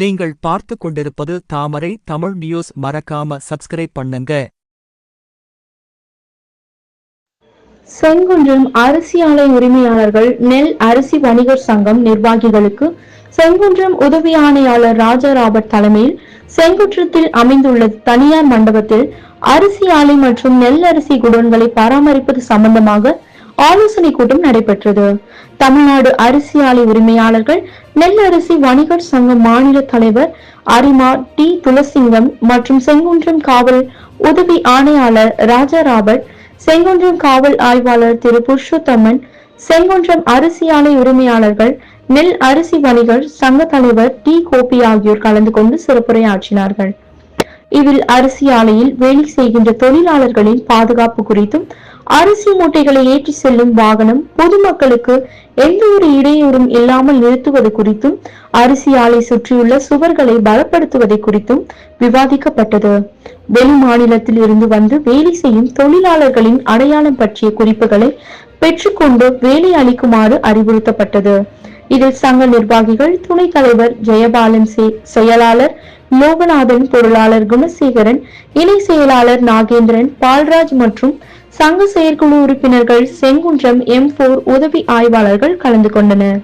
நீங்கள் பார்த்து கொண்டிருப்பது தாமரை தமிழ் நியூஸ். மறக்காம சப்ஸ்கிரைப் பண்ணுங்க. செங்குன்றம் அரிசி ஆலை உரிமையாளர்கள் நெல் அரிசி வணிகர் சங்கம் நிர்வாகிகளுக்கு செங்குன்றம் உதவி ஆணையாளர் ராஜா ராபர்ட் தலைமையில் செங்குன்றத்தில் அமைந்துள்ள தனியார் மண்டபத்தில் அரிசி ஆலை மற்றும் நெல் அரிசி குடோன்களை பராமரிப்பது சம்பந்தமாக ஆலோசனை கூட்டம் நடைபெற்றது. தமிழ்நாடு அரிசி ஆலை உரிமையாளர்கள் நெல் அரிசி வணிகர் சங்க மாநில தலைவர் அரிமா டி. துளசிங்கம் மற்றும் செங்குன்றம் காவல் உதவி ஆணையாளர் ராஜா ராபர்ட் செங்குன்றம் காவல் ஆய்வாளர் திரு. புருஷோத்தமன் செங்குன்றம் அரிசி ஆலை உரிமையாளர்கள் நெல் அரிசி வணிகர் சங்க தலைவர் டி. கோபி ஆகியோர் கலந்து கொண்டு சிறப்புரையாற்றினார்கள். இதில் அரிசி ஆலையில் வேலை செய்கின்ற தொழிலாளர்களின் பாதுகாப்பு குறித்தும் அரிசி மூட்டைகளை ஏற்றி செல்லும் வாகனம் பொதுமக்களுக்கு எந்த ஒரு இடையூறும் இல்லாமல் நிறுத்துவது குறித்தும் அரிசி ஆலை சுற்றியுள்ள சுவர்களை பலப்படுத்துவதை குறித்தும் விவாதிக்கப்பட்டது. வெளி மாநிலத்தில் இருந்து வந்து வேலை செய்யும் தொழிலாளர்களின் அடையாளம் பற்றிய குறிப்புகளை பெற்றுக்கொண்டு வேலை அளிக்குமாறு அறிவுறுத்தப்பட்டது. இதில் சங்க நிர்வாகிகள் துணைத் தலைவர் ஜெயபாலன் செயலாளர் லோகநாதன் பொருளாளர் குணசேகரன் இணை செயலாளர் நாகேந்திரன் பால்ராஜ் மற்றும் சங்க செயற்குழு உறுப்பினர்கள் செங்குன்றம் எம் போர் உதவி ஆய்வாளர்கள் கலந்து கொண்டனர்.